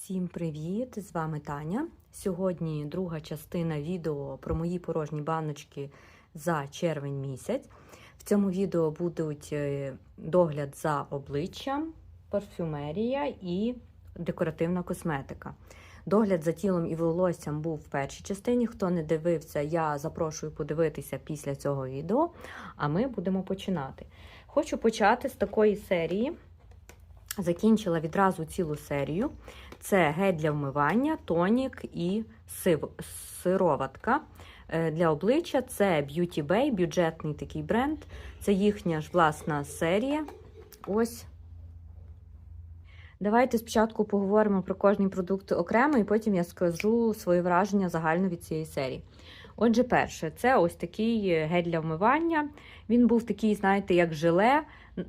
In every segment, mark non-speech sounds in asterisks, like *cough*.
Всім привіт! З вами Таня. Сьогодні друга частина відео про мої порожні баночки за червень місяць. В цьому відео будуть е, догляд за обличчям, парфюмерія і декоративна косметика. Догляд за тілом і волоссям був в першій частині. Хто не дивився, я запрошую подивитися після цього відео, а ми будемо починати. Хочу почати з такої серії. Закінчила відразу цілу серію. Це гель для вмивання, тонік і сироватка. Е, Для обличчя це Beauty Bay, бюджетний такий бренд. Це їхня ж власна серія. Ось. Давайте спочатку поговоримо про кожний продукт окремо, і потім я скажу свої враження загально від цієї серії. Отже, перше, це ось такий гель для вмивання. Він був такий, знаєте, як желе,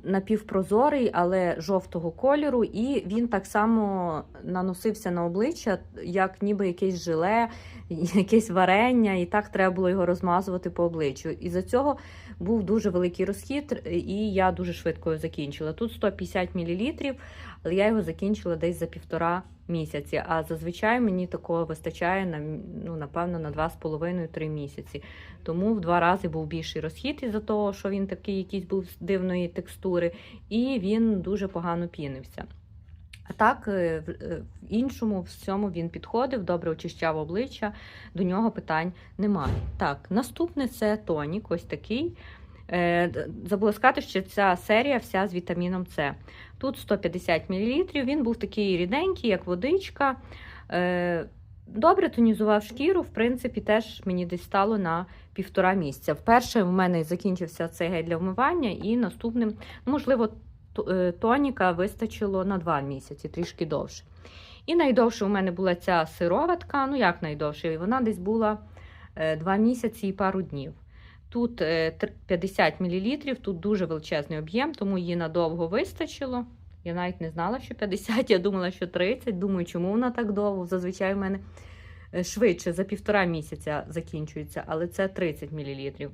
напівпрозорий, але жовтого кольору, і він так само наносився на обличчя, як ніби якесь желе, *laughs* якесь варення, і так треба було його розмазувати по обличчю. І за цього був дуже великий розхід, і я дуже швидко його закінчила. Тут 150 мл, але я його закінчила десь за півтора місяці. А зазвичай мені такого вистачає на ну, напевно на 2,5-3 місяці. Тому в два рази був більший розхід із-за того, що він такий якийсь був дивної текстури, і він дуже погано пінився. А так, е, в е, в іншому всьому він підходив, добре очищав обличчя, до нього питань немає. Так, наступне це тонік, ось такий. Е, Забула сказати, що ця серія вся з вітаміном С. Тут 150 мл, він був такий ріденький, як водичка. Добре тонізував шкіру, в принципі, теж мені десь стало на півтора місяця. Вперше в мене закінчився цей гель для вмивання, і наступним, можливо, тоніка вистачило на два місяці, трішки довше. І найдовше у мене була ця сироватка, ну як найдовше, вона десь була 2 місяці і пару днів. Тут 50 мл, тут дуже величезний об'єм, тому її надовго вистачило. Я навіть не знала, що 50, я думала, що 30. Думаю, чому вона так довго? Зазвичай в мене швидше за півтора місяця закінчується, але це 30 мл.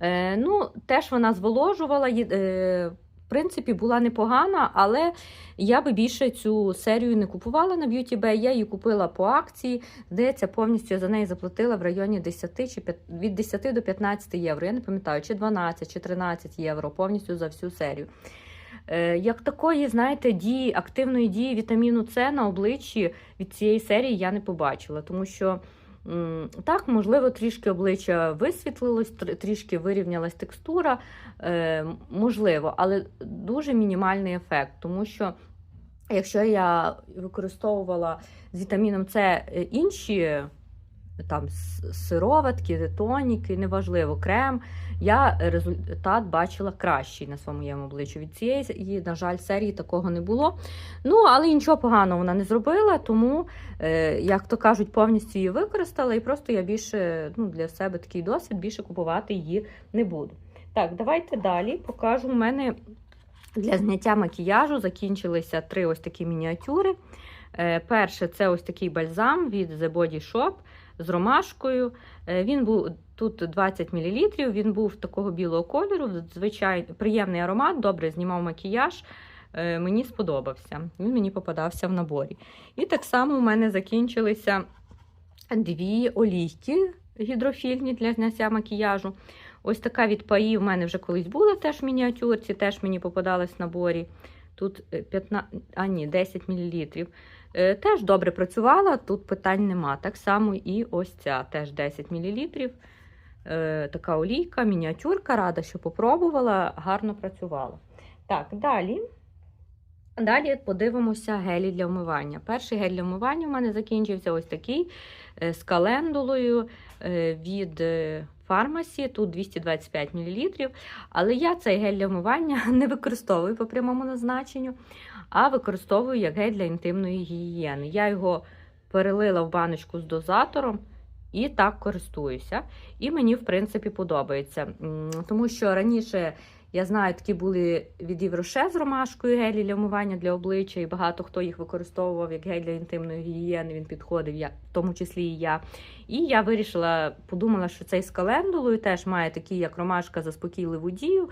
Е, ну, Теж вона зволожувала, е, принципі, була непогана, але я би більше цю серію не купувала на Beauty Bay. Я її купила по акції. Здається, повністю я за неї заплатила в районі 10 чи 5, від 10 до 15 євро. Я не пам'ятаю, чи 12, чи 13 євро повністю за всю серію. Е, Як такої, знаєте, дії, активної дії вітаміну С на обличчі від цієї серії я не побачила, тому що. Так, можливо, трішки обличчя висвітлилось, трішки вирівнялась текстура, е, можливо, але дуже мінімальний ефект, тому що якщо я використовувала з вітаміном С інші там сироватки, тоніки, неважливо, крем, я результат бачила кращий на своєму обличчю. Від цієї, на жаль, серії такого не було. Ну, але нічого поганого вона не зробила, тому, е, як то кажуть, повністю її використала, і просто я більше ну, для себе такий досвід, більше купувати її не буду. Так, давайте далі покажу. У мене для зняття макіяжу закінчилися три ось такі мініатюри. Е, перше, це ось такий бальзам від The Body Shop з ромашкою. Е, він був тут 20 мл, він був такого білого кольору, звичайно, приємний аромат, добре знімав макіяж. Е, мені сподобався. Він мені попадався в наборі. І так само у мене закінчилися дві олійки гідрофільні для зняття макіяжу. Ось така від паї в мене вже колись була теж в мініатюрці, теж мені попадалась в наборі. Тут 15, а ні, 10 мл. Е, теж добре працювала, тут питань нема. Так само і ось ця теж 10 мл. Е, така олійка, мініатюрка, рада, що попробувала, гарно працювала. Так, далі. Далі подивимося гелі для вмивання. Перший гель для вмивання у мене закінчився ось такий е, з календулою від фармасі, тут 225 мл. Але я цей гель для вмивання *laughs* не використовую по прямому назначенню а використовую як гель для інтимної гігієни. Я його перелила в баночку з дозатором і так користуюся. І мені, в принципі, подобається. Тому що раніше. Я знаю, такі були від Євроше з ромашкою гелі для вмивання для обличчя, і багато хто їх використовував як гель для інтимної гігієни. Він підходив, я, в тому числі і я. І я вирішила, подумала, що цей з календулою теж має такий, як ромашка, заспокійливу дію.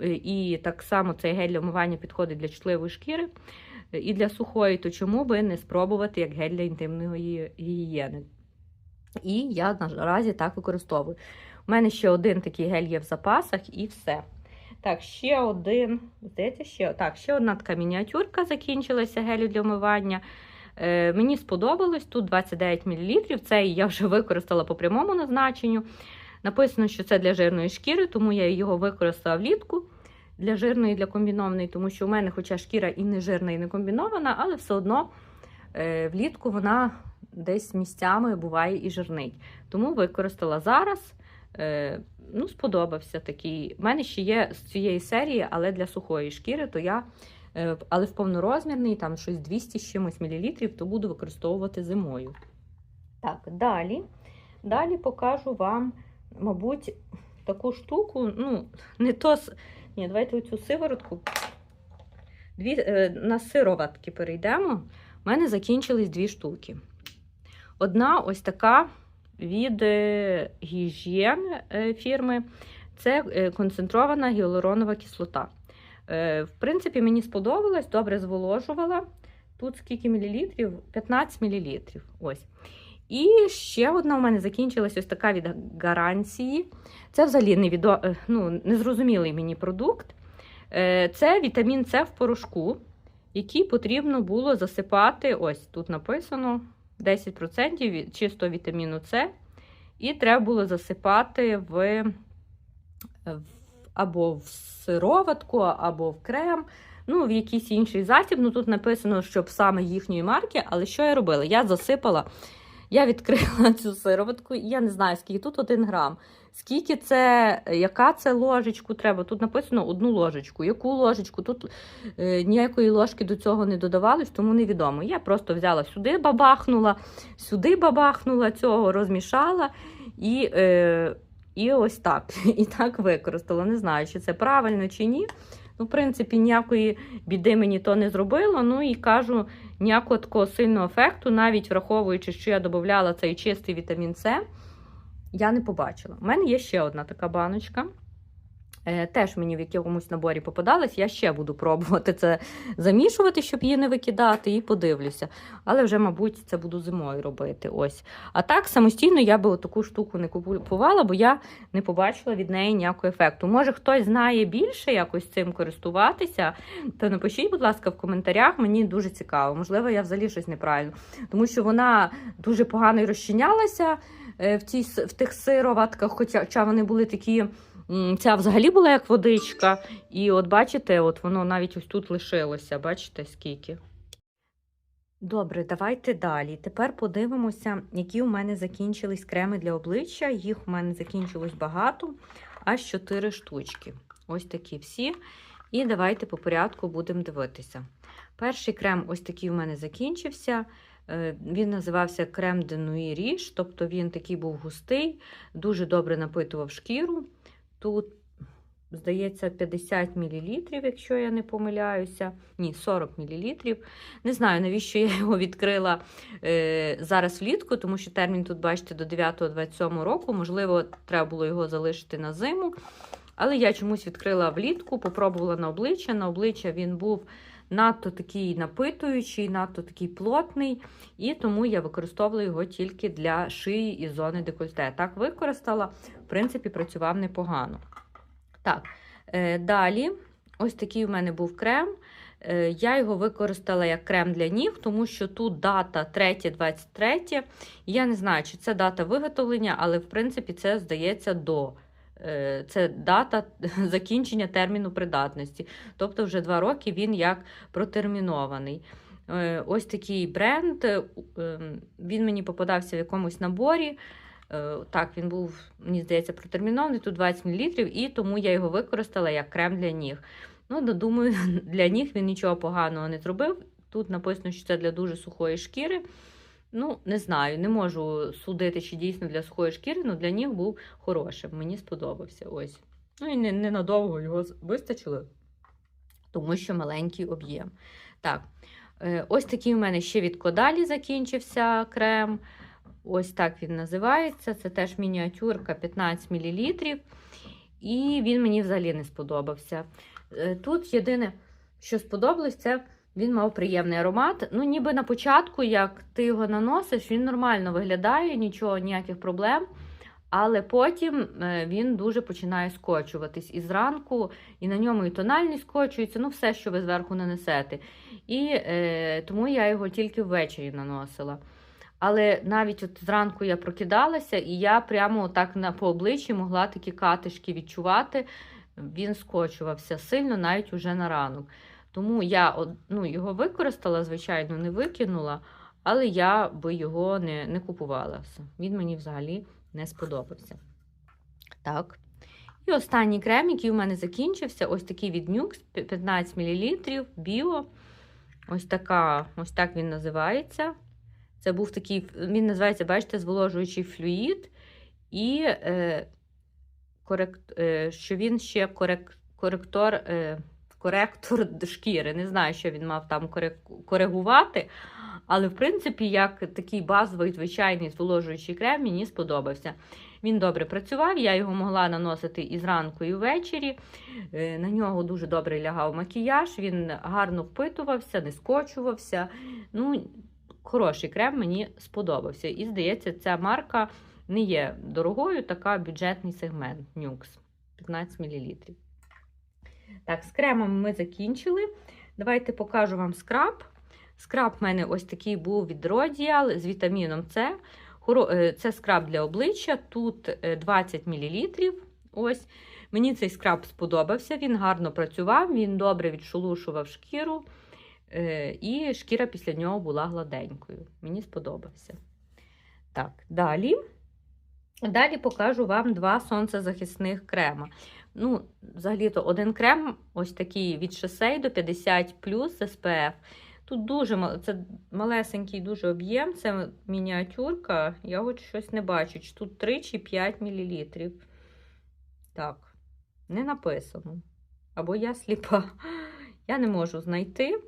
І так само цей гель для вмивання підходить для чутливої шкіри. е, і для сухої, то чому би не спробувати як гель для інтимної гігієни? І я наразі так використовую. У мене ще один такий гель є в запасах, і все. Так, ще один. Здається, ще так, ще одна така мініатюрка закінчилася гелю для вмивання. Е, мені сподобалось тут 29 мл. Цей я вже використала по прямому назначенню. Написано, що це для жирної шкіри, тому я його використала влітку для жирної, для комбінованої, тому що у мене, хоча шкіра і не жирна, і не комбінована, але все одно е, влітку вона десь місцями буває і жирнить. Тому використала зараз. Е, ну, сподобався такий. У мене ще є з цієї серії, але для сухої шкіри, то я, е, але в повнорозмірний, там щось 200 з чимось мілілітрів, то буду використовувати зимою. Так, далі. Далі покажу вам, мабуть, таку штуку. Ну, не то. Ні, давайте оцю сиворотку. Дві, е, на сироватки перейдемо. У мене закінчились дві штуки. Одна ось така від е, гігієн е, фірми. Це е, концентрована гіалуронова кислота. В принципі, мені сподобалось, добре зволожувала. Тут скільки мілілітрів? 15 мілілітрів. Ось. І ще одна у мене закінчилась ось така від гарантії. Це взагалі невідо... ну, незрозумілий мені продукт. Це вітамін С в порошку, який потрібно було засипати. Ось тут написано 10% від чистого вітаміну С. І треба було засипати в, або в сироватку, або в крем, ну, в якийсь інший засіб. Ну, тут написано, щоб саме їхньої марки, але що я робила? Я засипала, я відкрила *laughs* цю сироватку, я не знаю, скільки тут 1 грам. Скільки це, яка це ложечку треба? Тут написано одну ложечку. Яку ложечку? Тут е, ніякої ложки до цього не додавалось, тому невідомо. Я просто взяла сюди, бабахнула, сюди бабахнула цього, розмішала і, е, і ось так. *laughs* І так використала. Не знаю, чи це правильно чи ні. Ну, в принципі, ніякої біди мені то не зробило. Ну і кажу, ніякого такого сильного ефекту, навіть враховуючи, що я додавала цей чистий вітамін С, я не побачила. У мене є ще одна така баночка. Е, Теж мені в якомусь наборі попадалась. Я ще буду пробувати це замішувати, щоб її не викидати, і подивлюся. Але вже, мабуть, це буду зимою робити. Ось. А так, самостійно я би таку штуку не купувала, бо я не побачила від неї ніякого ефекту. Може, хтось знає більше якось цим користуватися, то напишіть, будь ласка, в коментарях. Мені дуже цікаво. Можливо, я взагалі щось неправильно. Тому що вона дуже погано розчинялася в, тій, с- в тих сироватках, хоча вони були такі. Ця взагалі була як водичка. І от бачите, от воно навіть ось тут лишилося. Бачите, скільки. Добре, давайте далі. Тепер подивимося, які у мене закінчились креми для обличчя. Їх у мене закінчилось багато, аж 4 штучки. Ось такі всі. І давайте по порядку будемо дивитися. Перший крем ось такий у мене закінчився. Е, Він називався крем Nuit Riche, тобто він такий був густий, дуже добре напитував шкіру. Тут, здається, 50 мл, якщо я не помиляюся. Ні, 40 мл. Не знаю, навіщо я його відкрила е, зараз влітку, тому що термін тут, бачите, до 9-27 року. Можливо, треба було його залишити на зиму. Але я чомусь відкрила влітку, попробувала на обличчя. На обличчя він був надто такий напитуючий, надто такий плотний, і тому я використовувала його тільки для шиї і зони декольте. Так використала, в принципі, працював непогано. Так, е, далі, ось такий в мене був крем. Е, Я його використала як крем для ніг, тому що тут дата 3.23. Я не знаю, чи це дата виготовлення, але в принципі це здається до. Е, Це дата *laughs* закінчення терміну придатності. Тобто, вже два роки він як протермінований. Е, Ось такий бренд. е, ем, Він мені попадався в якомусь наборі. Так, він був, мені здається, протермінований, тут 20 мл, і тому я його використала як крем для ніг. Ну, думаю, *laughs* для ніг він нічого поганого не зробив. Тут написано, що це для дуже сухої шкіри. Ну, не знаю, не можу судити, чи дійсно для сухої шкіри, але для ніг був хорошим. Мені сподобався. Ось. Ну і не- ненадовго його з- вистачило, тому що маленький об'єм. Так, е, ось такий у мене ще від Кодалі закінчився крем. Ось так він називається. Це теж мініатюрка 15 мл. І він мені взагалі не сподобався. Е, Тут єдине, що сподобалось, це Він мав приємний аромат. Ну, ніби на початку, як ти його наносиш, він нормально виглядає, нічого, ніяких проблем. Але потім е, він дуже починає скочуватись. І зранку, і на ньому і тональність скочується, ну все, що ви зверху нанесете. І е, тому я його тільки ввечері наносила. Але навіть от зранку я прокидалася, і я прямо так на по обличчі могла такі катишки відчувати. Він скочувався сильно навіть уже на ранок. Тому я ну, його використала, звичайно, не викинула, але я би його не, не купувала. Він мені взагалі не сподобався. Так. І останній крем, який у мене закінчився, ось такий від Nux, 15 мл, біо. Ось така, ось так він називається. Це був такий, він називається, бачите, зволожуючий флюїд. І е, корект, е, що він ще корек, коректор, е, коректор шкіри. Не знаю, що він мав там коригувати. Але, в принципі, як такий базовий, звичайний зволожуючий крем, мені сподобався. Він добре працював, я його могла наносити і зранку, і ввечері. Е, На нього дуже добре лягав макіяж, він гарно впитувався, не скочувався. Ну, Хороший крем мені сподобався. І, здається, ця марка не є дорогою, така бюджетний сегмент Nux 15 мл. Так, з кремом ми закінчили. Давайте покажу вам скраб. Скраб в мене ось такий був від Rodial з вітаміном С. Е, Це скраб для обличчя, тут е, 20 мл. Ось. Мені цей скраб сподобався, він гарно працював, він добре відшелушував шкіру, е, і шкіра після нього була гладенькою. Мені сподобався. Так, далі. Далі покажу вам два сонцезахисних крема. Ну, взагалі-то один крем, ось такий від Shiseido 50 плюс SPF. Тут дуже це малесенький дуже об'єм, це мініатюрка. Я от щось не бачу. Чи тут 3 чи 5 мл. Так, не написано. Або я сліпа. Я не можу знайти.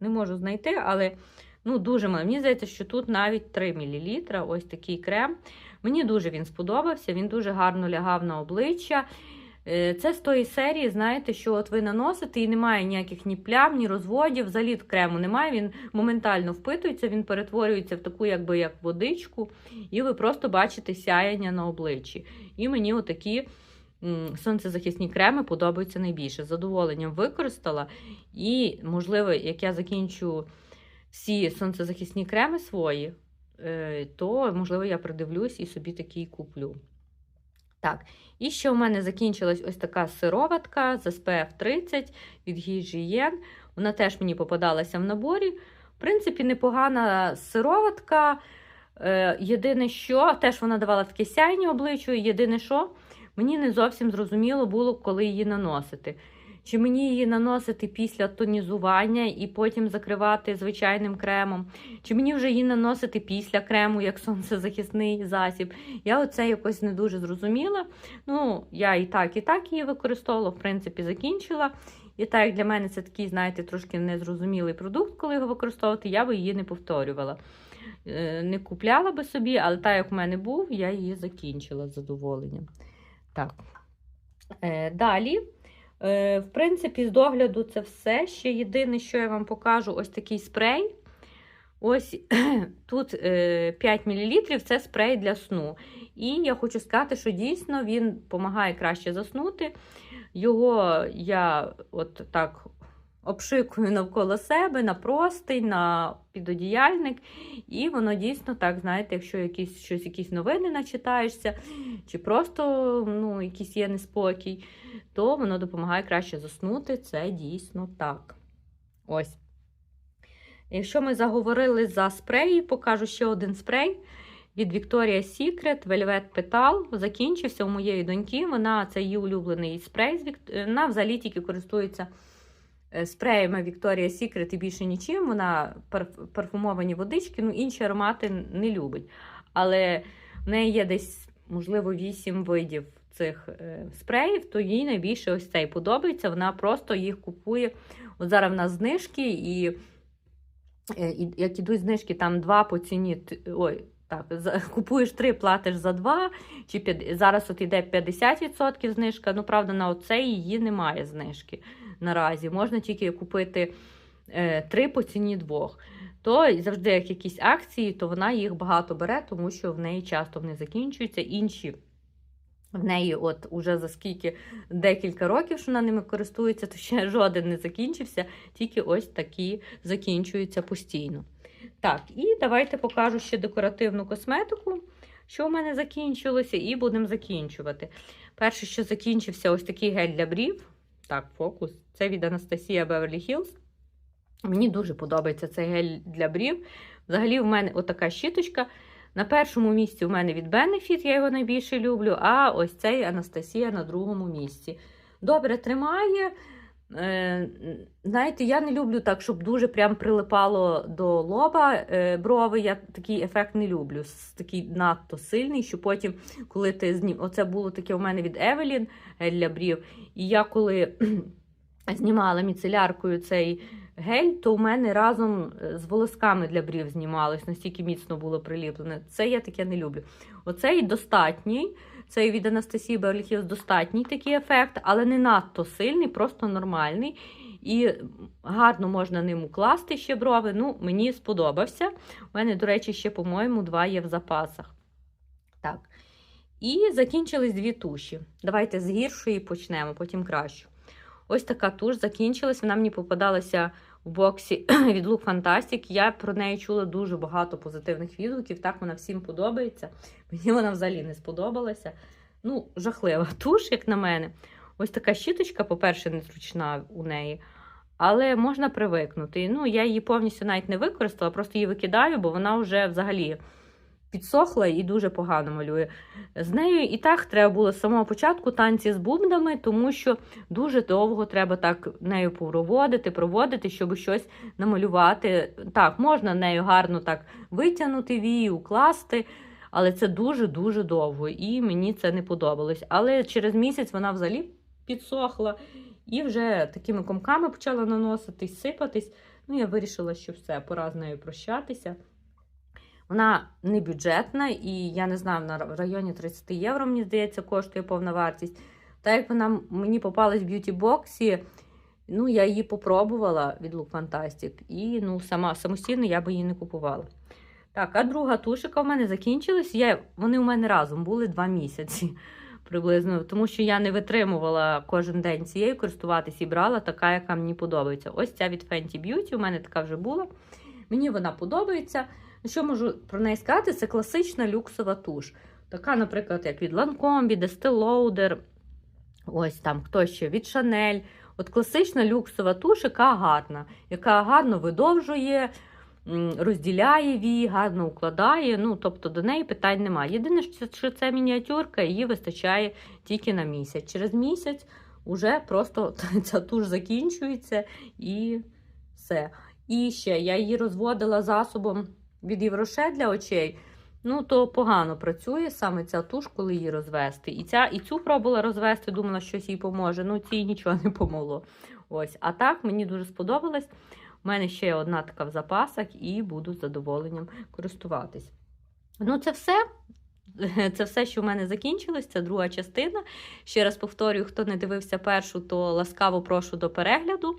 Не можу знайти, але ну, дуже мало. Мені здається, що тут навіть 3 мл. Ось такий крем. Мені дуже він сподобався, він дуже гарно лягав на обличчя. Е, Це з тої серії, знаєте, що от ви наносите і немає ніяких ні плям, ні розводів, взагалі крему немає. Він моментально впитується, він перетворюється в таку, якби як водичку, і ви просто бачите сяяння на обличчі. І мені отакі сонцезахисні креми подобаються найбільше. З задоволенням використала. І, можливо, як я закінчу всі сонцезахисні креми свої, е, то, можливо, я придивлюсь і собі такий куплю. Так, і ще у мене закінчилась ось така сироватка з SPF 30 від Hygiene. Вона теж мені попадалася в наборі. В принципі, непогана сироватка. Е, Єдине, що теж вона давала таке сяйні обличчю. Єдине, що мені не зовсім зрозуміло було, коли її наносити. Чи мені її наносити після тонізування і потім закривати звичайним кремом, чи мені вже її наносити після крему, як сонцезахисний засіб. Я оце якось не дуже зрозуміла. Ну, я і так, і так її використовувала, в принципі, закінчила. І так, як для мене це такий, знаєте, трошки незрозумілий продукт, коли його використовувати, я би її не повторювала. Е, Не купляла би собі, але так, як в мене був, я її закінчила з задоволенням. Так. Е, Далі. Е, В принципі, з догляду це все. Ще єдине, що я вам покажу, ось такий спрей. Ось *clears throat* тут е, 5 мл це спрей для сну. І я хочу сказати, що дійсно він допомагає краще заснути. Його я от так обшикую навколо себе, на простий, на підодіяльник. І воно дійсно так, знаєте, якщо якісь, щось, якісь новини начитаєшся, чи просто ну, якийсь є неспокій, то воно допомагає краще заснути. Це дійсно так. Ось. Якщо ми заговорили за спреї, покажу ще один спрей від Victoria's Secret Velvet Petal. Закінчився у моєї доньки. Вона це її улюблений спрей. Вона взагалі тільки користується спреями Victoria's Secret і більше нічим. Вона парф- парфумовані водички, ну інші аромати не любить. Але в неї є десь, можливо, 8 видів цих е, спреїв, то їй найбільше ось цей подобається. Вона просто їх купує. От зараз в нас знижки, і, е, як ідуть знижки, там два по ціні. Ой, так, *laughs* купуєш три, платиш за два. Чи п'ят- зараз от іде 50% знижка. Ну, правда, на оцей її немає знижки наразі. Можна тільки купити е, три по ціні двох. То завжди, як якісь акції, то вона їх багато бере, тому що в неї часто вони закінчуються. Інші в неї, от уже за скільки декілька років, що вона ними користується, то ще жоден не закінчився, тільки ось такі закінчуються постійно. Так, і давайте покажу ще декоративну косметику, що в мене закінчилося, і будемо закінчувати. Перше, що закінчився, ось такий гель для брів. Так, фокус. Це від Анастасія Беверлі Хілз. Мені дуже подобається цей гель для брів. Взагалі, в мене отака щіточка. На першому місці у мене від Benefit, я його найбільше люблю, а ось цей Анастасія на другому місці. Добре тримає. Е, знаєте, я не люблю так, щоб дуже прям прилипало до лоба е, брови. Я такий ефект не люблю. Такий надто сильний, що потім, коли ти знім... Оце було таке у мене від Evelyn гель для брів. І я коли *clears throat* знімала міцеляркою цей гель, то у мене разом е, з волосками для брів знімалось, настільки міцно було приліплене. Це я таке не люблю. Оцей достатній. Цей від Анастасії Beverly достатній такий ефект, але не надто сильний, просто нормальний. І гарно можна ним укласти ще брови. Ну, мені сподобався. У мене, до речі, ще, по-моєму, два є в запасах. Так. І закінчились дві туші. Давайте з гіршої почнемо, потім кращу. Ось така туш закінчилась. Вона мені попадалася в боксі *clears throat* від Look Fantastic. Я про неї чула дуже багато позитивних відгуків. Так вона всім подобається. Мені вона взагалі не сподобалася. Ну, жахлива *laughs* туш, як на мене. Ось така щіточка, по-перше, незручна у неї. Але можна привикнути. Ну, я її повністю навіть не використала, просто її викидаю, бо вона вже взагалі підсохла і дуже погано малює. З нею і так треба було з самого початку танці з бубнами, тому що дуже довго треба так нею проводити, проводити, щоб щось намалювати. Так, можна нею гарно так витягнути вії, укласти, але це дуже-дуже довго, і мені це не подобалось. Але через місяць вона взагалі підсохла і вже такими комками почала наноситись, сипатись. Ну, я вирішила, що все, пора з нею прощатися. Вона не бюджетна, і я не знаю, в районі 30 євро, мені здається, коштує повна вартість. Так як вона мені попалась в б'юті-боксі, ну, я її попробувала від Look Fantastic, і ну, сама самостійно я би її не купувала. Так, а друга тушика в мене закінчилась. Я, вони у мене разом були два місяці *laughs* приблизно, тому що я не витримувала кожен день цією користуватись і брала така, яка мені подобається. Ось ця від Fenty Beauty, у мене така вже була. Мені вона подобається. Ну, Що можу про неї сказати? Це класична люксова туш. Така, наприклад, як від Lancome, від Estee Lauder, ось там хто ще від Chanel. От класична люксова туш, яка гарна, яка гарно видовжує, розділяє вії, гарно укладає. Ну, тобто до неї питань немає. Єдине, що- це мініатюрка, її вистачає тільки на місяць. Через місяць уже просто *laughs* ця туш закінчується і все. І ще я її розводила засобом від Євроше для очей. Ну, то погано працює саме ця туш, коли її розвести. І ця, і цю пробувала розвести, думала, щось їй поможе. Ну, цій нічого не помогло. Ось. А так мені дуже сподобалось. У мене ще одна така в запасах, і буду з задоволенням користуватись. Ну, це все. *laughs* Це все, що в мене закінчилось, це друга частина. Ще раз повторюю, хто не дивився першу, то ласкаво прошу до перегляду.